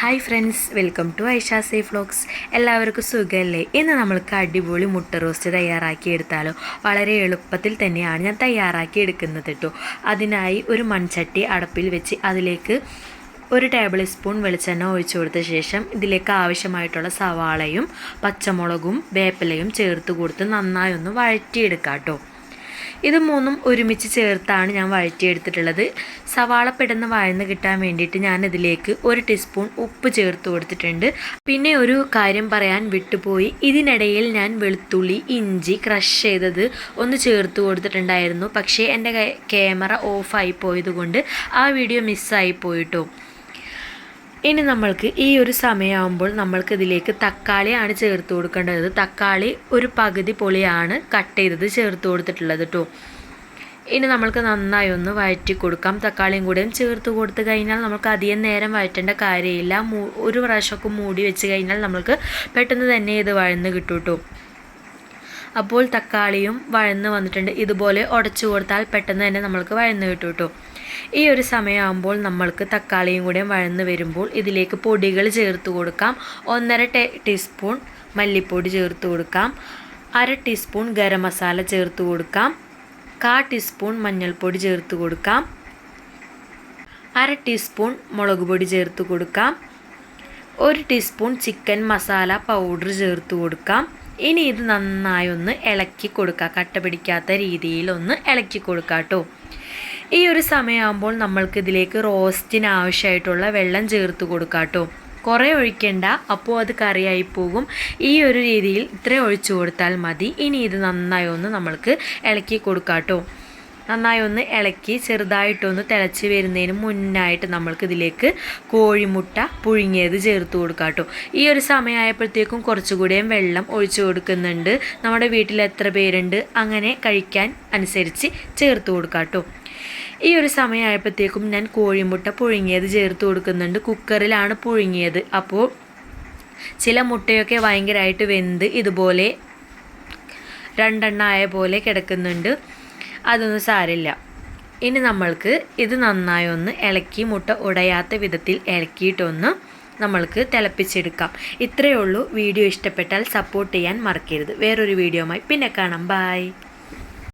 Hi friends welcome to Aisha say vlogs എല്ലാവർക്കും സുഖമല്ലേ ഇന്ന് നമ്മൾക്ക് അടിപൊളി മുട്ട റോസ്റ്റ് തയ്യാറാക്കി എടുത്താലോ. വളരെ എളുപ്പത്തിൽ തന്നെയാണ് ഞാൻ തയ്യാറാക്കി എടുക്കുന്നത് കേട്ടോ അതിനായി ഒരു മൺചട്ടി അടപ്പിൽ വെച്ച് അതിലേക്ക് ഒരു ടേബിൾ സ്പൂൺ വെളിച്ചെണ്ണ ഒഴിച്ചു കൊടുത്ത ശേഷം ഇതിലേക്ക് ആവശ്യമായിട്ടുള്ള സവാളയും പച്ചമുളകും വേപ്പിലയും ചേർത്ത് കൊടുത്ത് നന്നായി ഒന്ന് വഴറ്റിയെടുക്കാം കേട്ടോ ഇത് മൂന്നും ഒരുമിച്ച് ചേർത്താണ് ഞാൻ വഴറ്റിയെടുത്തിട്ടുള്ളത്. സവാള പെട്ടെന്ന് വഴന്ന് കിട്ടാൻ വേണ്ടിയിട്ട് ഞാൻ ഇതിലേക്ക് ഒരു ടീസ്പൂൺ ഉപ്പ് ചേർത്ത് കൊടുത്തിട്ടുണ്ട്. പിന്നെ ഒരു കാര്യം പറയാൻ വിട്ടുപോയി. ഇതിനിടയിൽ ഞാൻ വെളുത്തുള്ളി ഇഞ്ചി ക്രഷ് ചെയ്തത് ഒന്ന് ചേർത്ത് കൊടുത്തിട്ടുണ്ടായിരുന്നു. പക്ഷേ എന്റെ ക്യാമറ ഓഫായി പോയതുകൊണ്ട് ആ വീഡിയോ മിസ്സായി പോയിട്ടോ. ഇനി നമ്മൾക്ക് ഈ ഒരു സമയമാകുമ്പോൾ നമ്മൾക്ക് ഇതിലേക്ക് തക്കാളിയാണ് ചേർത്ത് കൊടുക്കേണ്ടത്. തക്കാളി ഒരു പകുതി പൊളിയാണ് കട്ട് ചെയ്തത് ചേർത്ത് കൊടുത്തിട്ടുള്ളത് കേട്ടോ ഇനി നമ്മൾക്ക് നന്നായി ഒന്ന് വഴറ്റി കൊടുക്കാം. തക്കാളിയും കൂടെയും ചേർത്ത് കൊടുത്തു കഴിഞ്ഞാൽ നമുക്ക് അധികം നേരം വഴറ്റേണ്ട കാര്യമില്ല. ഒരു പ്രാവശ്യമൊക്കെ മൂടി വെച്ച് കഴിഞ്ഞാൽ നമ്മൾക്ക് പെട്ടെന്ന് തന്നെ ഇത് വഴന്ന് കിട്ടും കേട്ടോ അപ്പോൾ തക്കാളിയും വഴന്ന് വന്നിട്ടുണ്ട്. ഇതുപോലെ ഉടച്ചു കൊടുത്താൽ പെട്ടെന്ന് തന്നെ നമ്മൾക്ക് വഴന്ന് കിട്ടും കേട്ടോ ഈ ഒരു സമയമാകുമ്പോൾ നമ്മൾക്ക് തക്കാളിയും കൂടെ വഴന്ന് വരുമ്പോൾ ഇതിലേക്ക് പൊടികൾ ചേർത്ത് കൊടുക്കാം. ഒന്നര ടീസ്പൂൺ മല്ലിപ്പൊടി ചേർത്ത് കൊടുക്കാം. അര ടീസ്പൂൺ ഗരം മസാല ചേർത്ത് കൊടുക്കാം. കാ ടീസ്പൂൺ മഞ്ഞൾപ്പൊടി ചേർത്ത് കൊടുക്കാം. അര ടീസ്പൂൺ മുളക് പൊടി ചേർത്ത് കൊടുക്കാം. ഒരു ടീസ്പൂൺ ചിക്കൻ മസാല പൗഡർ ചേർത്ത് കൊടുക്കാം. ഇനി ഇത് നന്നായി ഒന്ന് ഇളക്കി കൊടുക്കുക കട്ട പിടിക്കാത്ത രീതിയിൽ ഒന്ന് ഇളക്കി കൊടുക്കാം കേട്ടോ ഈ ഒരു സമയമാകുമ്പോൾ നമ്മൾക്ക് ഇതിലേക്ക് റോസ്റ്റിന് ആവശ്യമായിട്ടുള്ള വെള്ളം ചേർത്ത് കൊടുക്കാം കേട്ടോ കുറേ ഒഴിക്കേണ്ട. അപ്പോൾ അത് കറിയായി പോകും. ഈ ഒരു രീതിയിൽ ഇത്ര ഒഴിച്ചു കൊടുത്താൽ മതി. ഇനി ഇത് നന്നായി ഒന്ന് നമ്മൾക്ക് ഇളക്കി കൊടുക്കാം കേട്ടോ നന്നായി ഒന്ന് ഇളക്കി ചെറുതായിട്ടൊന്ന് തിളച്ച് വരുന്നതിന് മുന്നായിട്ട് നമ്മൾക്ക് ഇതിലേക്ക് കോഴിമുട്ട പുഴുങ്ങിയത് ചേർത്ത് കൊടുക്കാം കേട്ടോ ഈ ഒരു സമയമായപ്പോഴത്തേക്കും കുറച്ചുകൂടിയും വെള്ളം ഒഴിച്ചു കൊടുക്കുന്നുണ്ട്. നമ്മുടെ വീട്ടിൽ എത്ര പേരുണ്ട് അങ്ങനെ കഴിക്കാൻ അനുസരിച്ച് ചേർത്ത് കൊടുക്കാം കേട്ടോ ഈ ഒരു സമയമായപ്പോഴത്തേക്കും ഞാൻ കോഴിമുട്ട പുഴുങ്ങിയത് ചേർത്ത് കൊടുക്കുന്നുണ്ട്. കുക്കറിലാണ് പുഴുങ്ങിയത്. അപ്പോൾ ചില മുട്ടയൊക്കെ ഭയങ്കരമായിട്ട് വെന്ത് ഇതുപോലെ രണ്ടെണ്ണ പോലെ കിടക്കുന്നുണ്ട്. അതൊന്നും സാരില്ല. ഇനി നമ്മൾക്ക് ഇത് നന്നായി ഒന്ന് ഇളക്കി മുട്ട ഉടയാത്ത വിധത്തിൽ ഇളക്കിയിട്ടൊന്ന് നമ്മൾക്ക് തിളപ്പിച്ചെടുക്കാം. ഇത്രയേ ഉള്ളൂ. വീഡിയോ ഇഷ്ടപ്പെട്ടാൽ സപ്പോർട്ട് ചെയ്യാൻ മറക്കരുത്. വേറൊരു വീഡിയോയുമായി പിന്നെ കാണാം. ബായ്